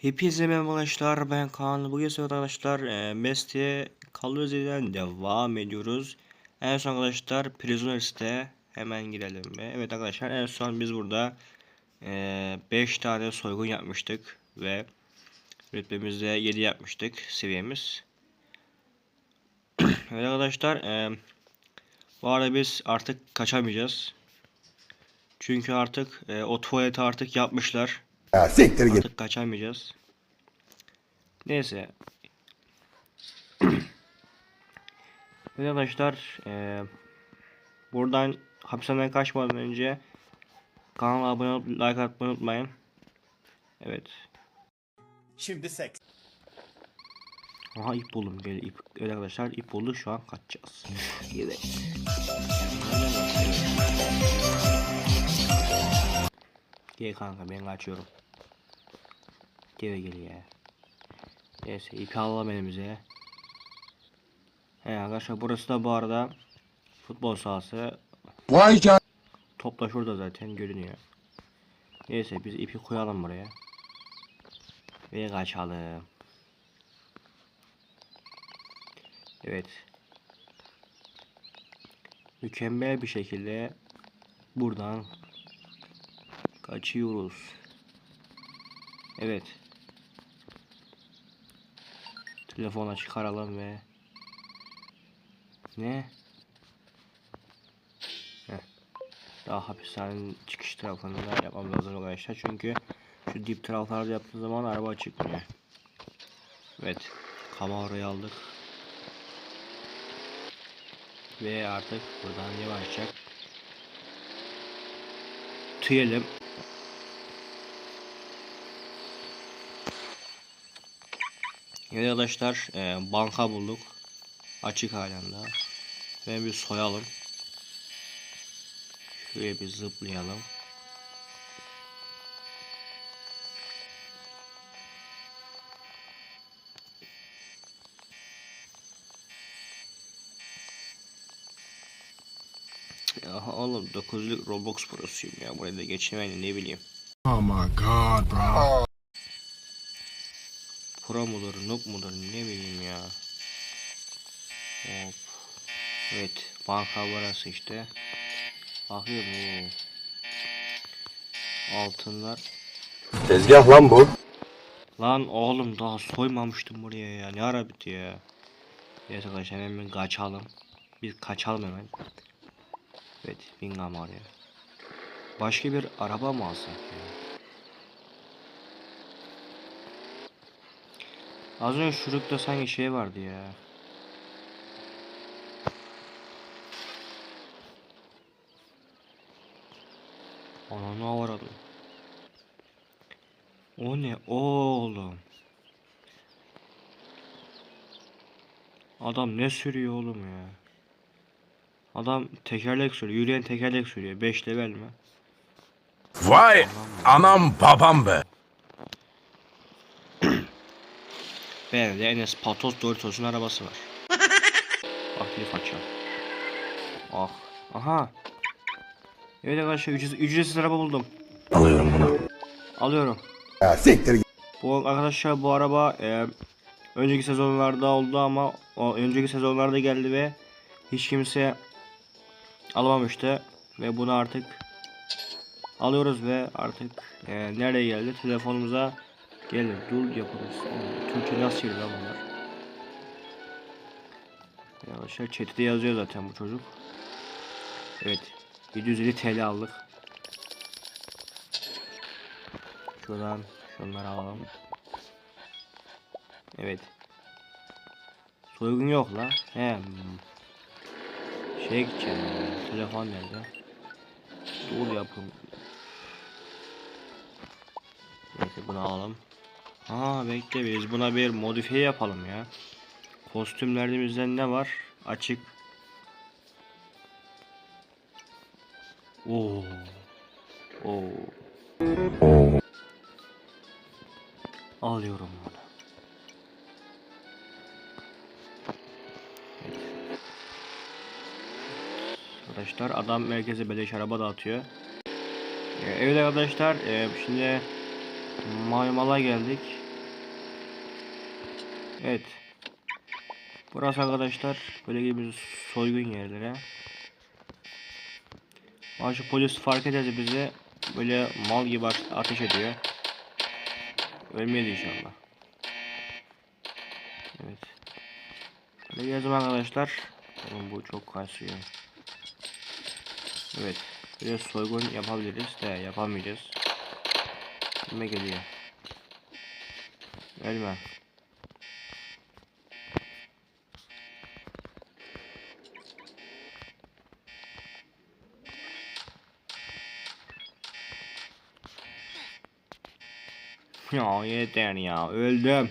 Hepinize merhaba arkadaşlar ben Kaan. Bugün size arkadaşlar e, Mesleğe Kalöziden devam ediyoruz. En son arkadaşlar Prisoners'te hemen girelim be Evet arkadaşlar en son biz burada 5 tane soygun yapmıştık ve rütbemizde 7 yapmıştık seviyemiz. Evet arkadaşlar e, bu arada biz artık kaçamayacağız. Çünkü artık e, o tuvaleti artık yapmışlar Ya siktir git. Artık kaçamayacağız. Neyse. Evet arkadaşlar eee, buradan hapishaneden kaçmadan önce kanala abone olup like atmayı unutmayın. Evet. Şimdi seks. Aha ip buldum böyle ip. Evet arkadaşlar ip bulduk şu an kaçacağız. Evet. Gel kanka ben kaçıyorum. Gel gel ya. Neyse ipi alalım elimize. He arkadaşlar burası da bu arada futbol sahası. Vay can. Top da şurada zaten görünüyor. Neyse biz ipi koyalım buraya. Ve kaçalım. Evet. Mükemmel bir şekilde buradan kaçıyoruz. Evet. Telefona çıkaralım ve ne? Heh. Daha hapishanenin çıkış tarafında yapmam lazım arkadaşlar çünkü şu dip taraflarda yaptığı zaman araba çıkmıyor. Evet. Kamerayı aldık. Ve artık buradan yavaşça tüyelim. Evet arkadaşlar e, banka bulduk. Açık halen daha. Bir soyalım. Şuraya bir zıplayalım. Ya oğlum 9'luk Roblox prosuyum ya. Buraya da geçemeyin ne bileyim. Oh my god bro. Pro mudur, noob mudur ne bileyim ya. Hop. Evet, banka burası işte. Bakıyorum o. Altınlar. Tezgah lan bu. Lan oğlum daha soymamıştım buraya ya. Ne ara bitti ya. Evet arkadaşlar hemen kaçalım. Biz kaçalım hemen. Evet, Bingham oraya. Başka bir araba mı alsak ya? Az önce şurukta sanki şey vardı ya. Ananı avradım. O ne oğlum? Adam ne sürüyor oğlum ya? Adam tekerlek sürüyor. Yürüyen tekerlek sürüyor. 5 level mi? Vay anam babam be. Benim de Enes Patos Doritos'un arabası var. Bak bir faça. Ah. Aha. Evet arkadaşlar ücretsiz, ücretsiz araba buldum. Alıyorum bunu. Alıyorum. Ya siktir git. Bu arkadaşlar bu araba e, önceki sezonlarda oldu ama o önceki sezonlarda geldi ve hiç kimse alamamıştı ve bunu artık alıyoruz ve artık e, nereye geldi telefonumuza gelir dul yaparız. Türkçe nasıl çeviriyor bunlar? Arkadaşlar chat'te yazıyor zaten bu çocuk. Evet 750 TL aldık. Şuradan şunları alalım. Evet. Soygun yok la. He. Şeye gideceğim. Telefon nerede? Dur yapım. Neyse bunu alalım. Aa bekle biz buna bir modifiye yapalım ya. Kostümlerimizden ne var? Açık. Oo. Oo. Alıyorum bunu. Arkadaşlar adam merkeze beleş araba dağıtıyor. Ee, evet arkadaşlar e, şimdi Maymal'a geldik. Evet. Burası arkadaşlar böyle gibi soygun yerleri. Ama şu polis fark ederse bizi böyle mal gibi ate- ateş ediyor. Ölmedi inşallah. Evet. Böyle gezdim arkadaşlar. Oğlum bu çok kasıyor. Evet. Böyle soygun yapabiliriz de yapamayacağız. Kime geliyor? Ölme. Ya yeter ya öldüm.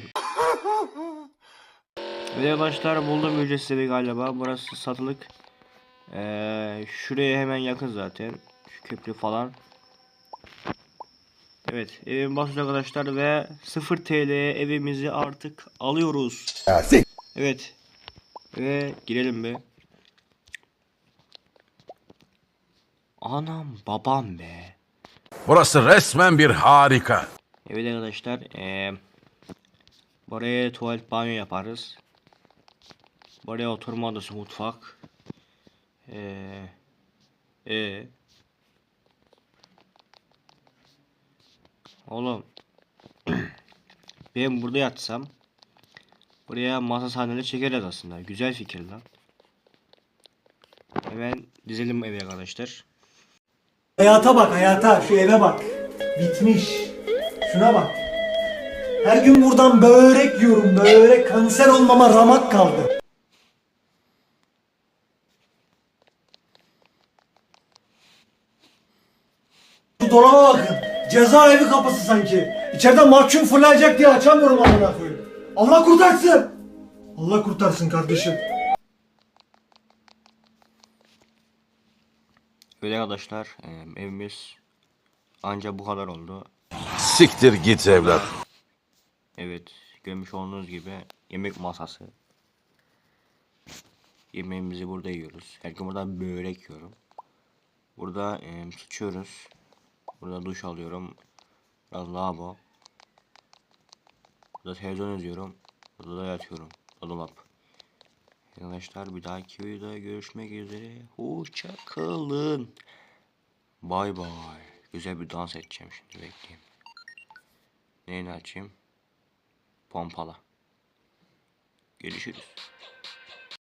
Ve arkadaşlar buldum ücretsiz galiba. Burası satılık. Ee, şuraya hemen yakın zaten. Şu köprü falan. Evet evim basıyor arkadaşlar ve 0 TL'ye evimizi artık alıyoruz. Evet. Ve girelim be. Anam babam be. Burası resmen bir harika. Evet arkadaşlar, eee buraya tuvalet banyo yaparız. Buraya oturma odası mutfak. Eee e Oğlum ben burada yatsam buraya masa sandalye çekeriz aslında. Güzel fikir lan. Hemen dizelim evi arkadaşlar. Hayata bak hayata şu eve bak. Bitmiş. Şuna bak. Her gün buradan börek yiyorum börek kanser olmama ramak kaldı. Şu dolaba bakın. Cezaevi kapısı sanki. İçeriden mahkum fırlayacak diye açamıyorum amına koyayım. Allah kurtarsın. Allah kurtarsın kardeşim. Evet arkadaşlar, eee, evimiz ancak bu kadar oldu. Siktir git evlat. Evet, görmüş olduğunuz gibi yemek masası. Yemeğimizi burada yiyoruz. Her gün burada börek yiyorum. Burada em, sıçıyoruz. Burada duş alıyorum. Biraz lavabo. Burada televizyon izliyorum. Burada da yatıyorum. Dolap. Arkadaşlar bir dahaki videoda görüşmek üzere. Hoşça kalın. Bay bay. Güzel bir dans edeceğim şimdi bekleyin. Neyini açayım? Pompala. Görüşürüz.